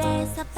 입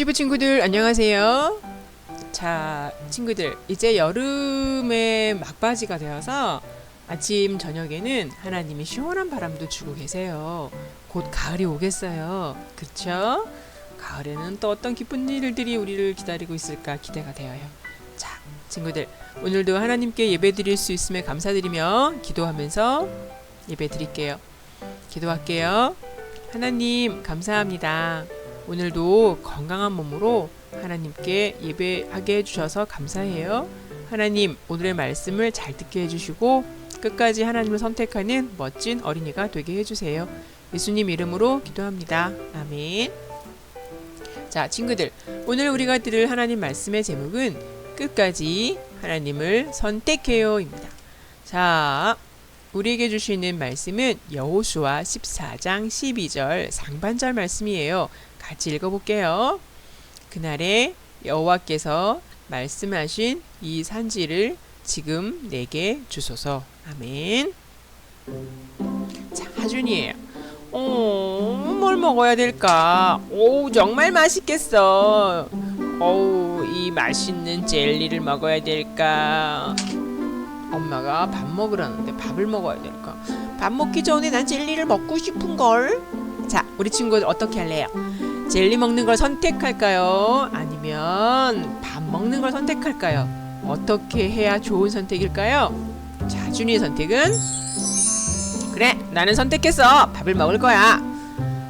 유치부 친구들 안녕하세요. 자, 친구들 이제 여름의 막바지가 되어서 아침 저녁에는 하나님이 시원한 바람도 주고 계세요. 곧 가을이 오겠어요. 그렇죠? 가을에는 또 어떤 기쁜 일들이 우리를 기다리고 있을까 기대가 되어요. 자, 친구들 오늘도 하나님께 예배드릴 수 있음에 감사드리며 기도하면서 예배드릴게요. 기도할게요. 하나님 감사합니다. 오늘도 건강한 몸으로 하나님께 예배하게 해주셔서 감사해요. 하나님, 오늘의 말씀을 잘 듣게 해주시고 끝까지 하나님을 선택하는 멋진 어린이가 되게 해주세요. 예수님 이름으로 기도합니다. 아멘. 자, 친구들, 오늘 우리가 들을 하나님 말씀의 제목은 끝까지 하나님을 선택해요입니다. 자, 우리에게 주시는 말씀은 여호수아 14장 12절 상반절 말씀이에요. 같이 읽어볼게요. 그날에 여호와께서 말씀하신 이 산지를 지금 내게 주소서. 아멘. 자, 하준이에요. 어, 뭘 먹어야 될까? 오, 정말 맛있겠어. 어우, 이 맛있는 젤리를 먹어야 될까? 엄마가 밥 먹으라는데 밥을 먹어야 될까? 밥 먹기 전에 난 젤리를 먹고 싶은 걸. 자, 우리 친구들 어떻게 할래요? 젤리 먹는 걸 선택할까요? 아니면 밥 먹는 걸 선택할까요? 어떻게 해야 좋은 선택일까요? 자, 준이의 선택은 그래, 나는 선택했어. 밥을 먹을 거야.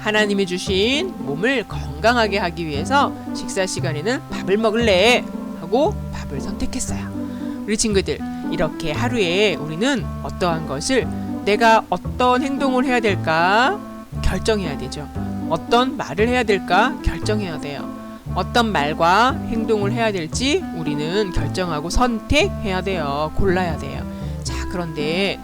하나님이 주신 몸을 건강하게 하기 위해서 식사 시간에는 밥을 먹을래 하고 밥을 선택했어요. 우리 친구들 이렇게 하루에 우리는 어떠한 것을 내가 어떤 행동을 해야 될까 결정해야 되죠. 어떤 말을 해야 될까 결정해야 돼요. 어떤 말과 행동을 해야 될지 우리는 결정하고 선택해야 돼요. 골라야 돼요. 자, 그런데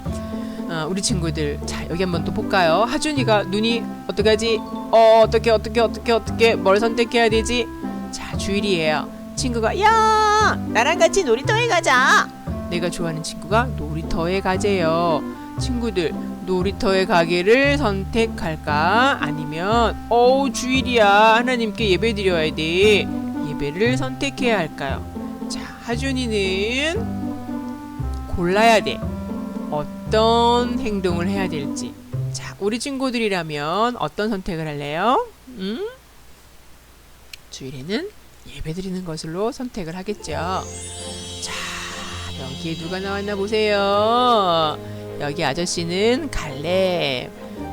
어, 우리 친구들 자 여기 한번 또 볼까요? 하준이가 눈이 어떻게 하지? 어 어떻게 어떻게 어떻게 어떻게 뭘 선택해야 되지? 자 주일이에요. 친구가 야 나랑 같이 놀이터에 가자. 내가 좋아하는 친구가 놀이터에 가재요. 친구들 놀이터에 가기를 선택할까? 아니면 어우 주일이야 하나님께 예배 드려야 돼. 예배를 선택해야 할까요? 자 하준이는 골라야 돼. 어떤 행동을 해야 될지. 자, 우리 친구들이라면 어떤 선택을 할래요? 음? 주일에는 예배 드리는 것으로 선택을 하겠죠. 자, 여기에 누가 나왔나 보세요. 여기 아저씨는 갈렙,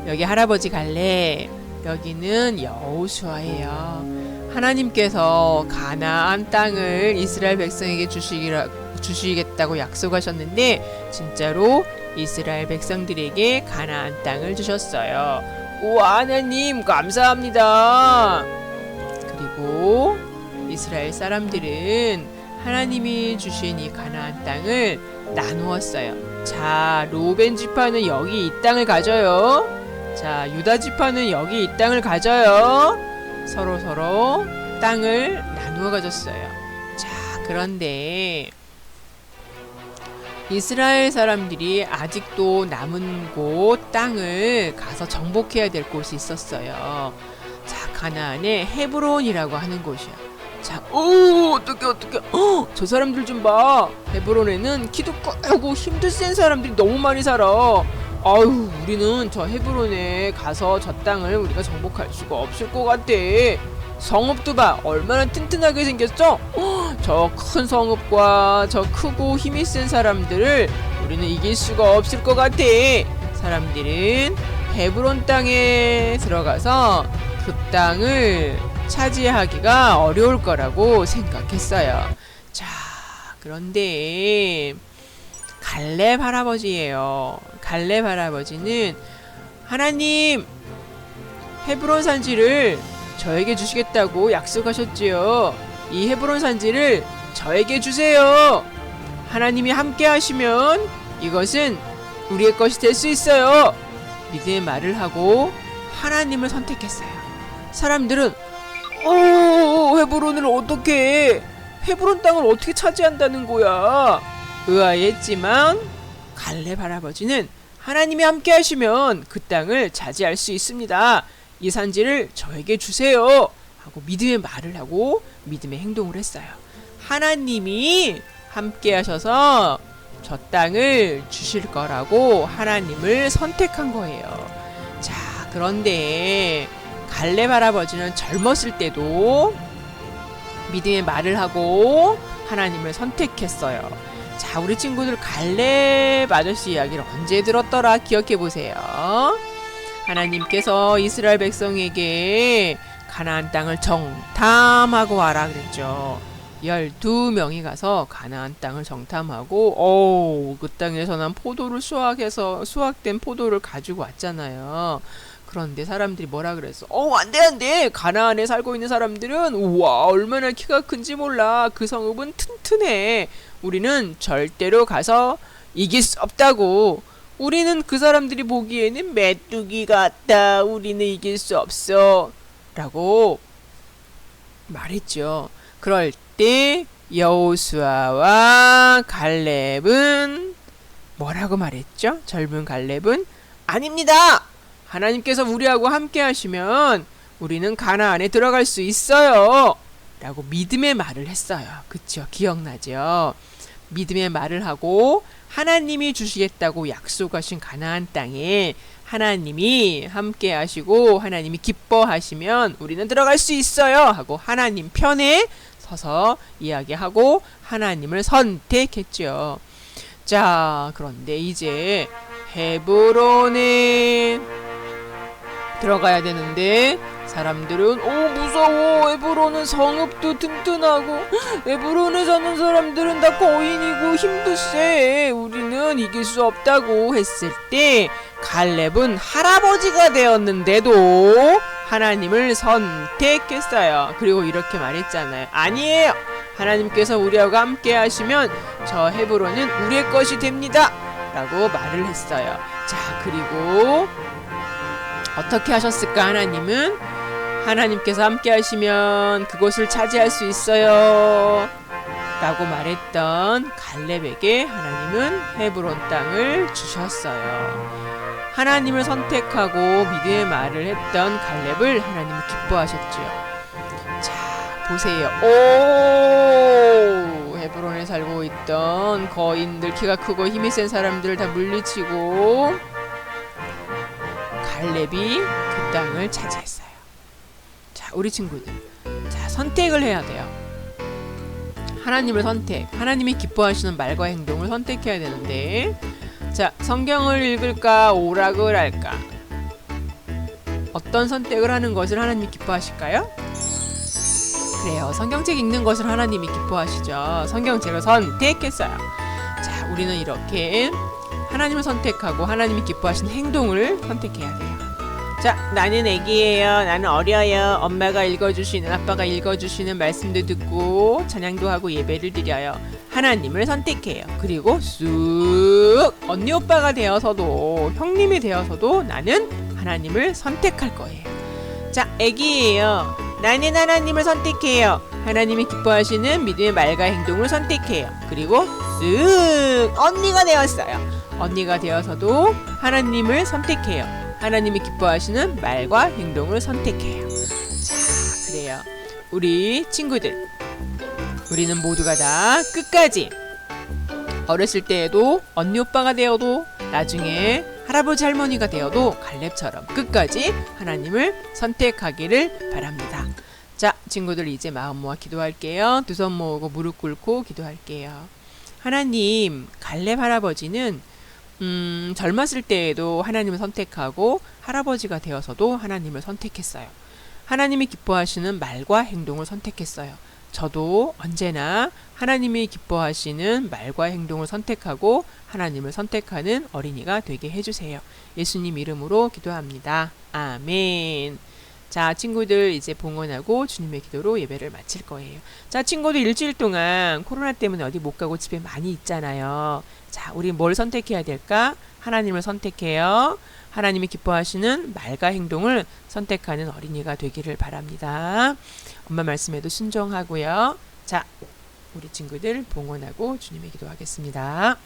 여기 할아버지 갈렙, 여기는 여호수아예요. 하나님께서 가나안 땅을 이스라엘 백성에게 주시기라 주시겠다고 약속하셨는데 진짜로 이스라엘 백성들에게 가나안 땅을 주셨어요. 우와 하나님 감사합니다. 그리고 이스라엘 사람들은 하나님이 주신 이 가나안 땅을 나누었어요. 자, 로벤 지파는 여기 이 땅을 가져요. 자, 유다 지파는 여기 이 땅을 가져요. 서로 서로 땅을 나누어 가졌어요. 자, 그런데 이스라엘 사람들이 아직도 남은 곳 땅을 가서 정복해야 될 곳이 있었어요. 자, 가나안의 헤브론이라고 하는 곳이야. 자, 오, 어떻게 어떻게? 어, 저 사람들 좀 봐. 헤브론에는 키도 크고 힘도 센 사람들이 너무 많이 살아. 아유, 우리는 저 헤브론에 가서 저 땅을 우리가 정복할 수가 없을 것 같아. 성읍도 봐 얼마나 튼튼하게 생겼어 저큰 성읍과 저 크고 힘이 센 사람들을 우리는 이길 수가 없을 것 같아 사람들은 헤브론 땅에 들어가서 그 땅을 차지하기가 어려울 거라고 생각했어요 자 그런데 갈렙 할아버지예요 갈렙 할아버지는 하나님 헤브론 산지를 저에게 주시겠다고 약속하셨지요. 이 헤브론 산지를 저에게 주세요. 하나님이 함께 하시면 이것은 우리의 것이 될 수 있어요. 믿음의 말을 하고 하나님을 선택했어요. 사람들은 어, 헤브론을 어떻게 해? 헤브론 땅을 어떻게 차지한다는 거야? 의아했지만 갈렙 할아버지는 하나님이 함께 하시면 그 땅을 차지할 수 있습니다. 이 산지를 저에게 주세요. 하고 믿음의 말을 하고 믿음의 행동을 했어요. 하나님이 함께 하셔서 저 땅을 주실 거라고 하나님을 선택한 거예요. 자, 그런데 갈렙 할아버지는 젊었을 때도 믿음의 말을 하고 하나님을 선택했어요. 자, 우리 친구들 갈렙 아저씨 이야기를 언제 들었더라 기억해 보세요. 하나님께서 이스라엘 백성에게 가나안 땅을 정탐하고 와라 그랬죠. 12명이 가서 가나안 땅을 정탐하고 오, 그 땅에서 난 포도를 수확해서 수확된 포도를 가지고 왔잖아요. 그런데 사람들이 뭐라 그랬어? 어, 안 돼, 안 돼! 가나안에 살고 있는 사람들은, 우와, 얼마나 키가 큰지 몰라. 그 성읍은 튼튼해. 우리는 절대로 가서 이길 수 없다고. 우리는 그 사람들이 보기에는 메뚜기 같다. 우리는 이길 수 없어. 라고 말했죠. 그럴 때 여호수아와 갈렙은 뭐라고 말했죠? 젊은 갈렙은 아닙니다. 하나님께서 우리하고 함께 하시면 우리는 가나안에 들어갈 수 있어요. 라고 믿음의 말을 했어요. 그쵸? 기억나죠? 믿음의 말을 하고 하나님이 주시겠다고 약속하신 가나안 땅에 하나님이 함께 하시고 하나님이 기뻐하시면 우리는 들어갈 수 있어요. 하고 하나님 편에 서서 이야기하고 하나님을 선택했죠. 자, 그런데 이제 헤브론에 들어가야 되는데 사람들은 오 무서워. 에브론은 성읍도 튼튼하고 에브론에 사는 사람들은 다 거인이고 힘도 세. 우리는 이길 수 없다고 했을 때 갈렙은 할아버지가 되었는데도 하나님을 선택했어요. 그리고 이렇게 말했잖아요. 아니에요. 하나님께서 우리하고 함께 하시면 저 헤브론은 우리의 것이 됩니다. 라고 말을 했어요. 자 그리고 어떻게 하셨을까 하나님은 하나님께서 함께 하시면 그곳을 차지할 수 있어요. 라고 말했던 갈렙에게 하나님은 헤브론 땅을 주셨어요. 하나님을 선택하고 믿음의 말을 했던 갈렙을 하나님은 기뻐하셨지요. 자, 보세요. 오! 헤브론에 살고 있던 거인들 키가 크고 힘이 센 사람들을 다 물리치고 갈렙이 그 땅을 차지했어요. 자, 우리 친구들. 자, 선택을 해야 돼요. 하나님을 선택. 하나님이 기뻐하시는 말과 행동을 선택해야 되는데. 자, 성경을 읽을까? 오락을 할까? 어떤 선택을 하는 것을 하나님이 기뻐하실까요? 그래요. 성경책 읽는 것을 하나님이 기뻐하시죠. 성경책을 선택했어요. 자, 우리는 이렇게 하나님을 선택하고 하나님이 기뻐하시는 행동을 선택해야 돼요. 자, 나는 애기예요. 나는 어려요. 엄마가 읽어주시는, 아빠가 읽어주시는 말씀도 듣고 찬양도 하고 예배를 드려요. 하나님을 선택해요. 그리고 쑥 언니 오빠가 되어서도 형님이 되어서도 나는 하나님을 선택할 거예요. 자, 애기예요. 나는 하나님을 선택해요. 하나님이 기뻐하시는 믿음의 말과 행동을 선택해요. 그리고 쓱 언니가 되었어요. 언니가 되어서도 하나님을 선택해요. 하나님이 기뻐하시는 말과 행동을 선택해요. 자, 그래요. 우리 친구들, 우리는 모두가 다 끝까지 어렸을 때에도 언니 오빠가 되어도 나중에 할아버지 할머니가 되어도 갈렙처럼 끝까지 하나님을 선택하기를 바랍니다. 자, 친구들 이제 마음 모아 기도할게요. 두 손 모으고 무릎 꿇고 기도할게요. 하나님, 갈렙 할아버지는 음, 젊었을 때에도 하나님을 선택하고 할아버지가 되어서도 하나님을 선택했어요. 하나님이 기뻐하시는 말과 행동을 선택했어요. 저도 언제나 하나님이 기뻐하시는 말과 행동을 선택하고 하나님을 선택하는 어린이가 되게 해주세요. 예수님 이름으로 기도합니다. 아멘. 자, 친구들 이제 봉헌하고 주님의 기도로 예배를 마칠 거예요. 자, 친구들 일주일 동안 코로나 때문에 어디 못 가고 집에 많이 있잖아요. 자, 우리 뭘 선택해야 될까? 하나님을 선택해요. 하나님이 기뻐하시는 말과 행동을 선택하는 어린이가 되기를 바랍니다. 엄마 말씀에도 순종하고요. 자, 우리 친구들 봉헌하고 주님의 기도하겠습니다.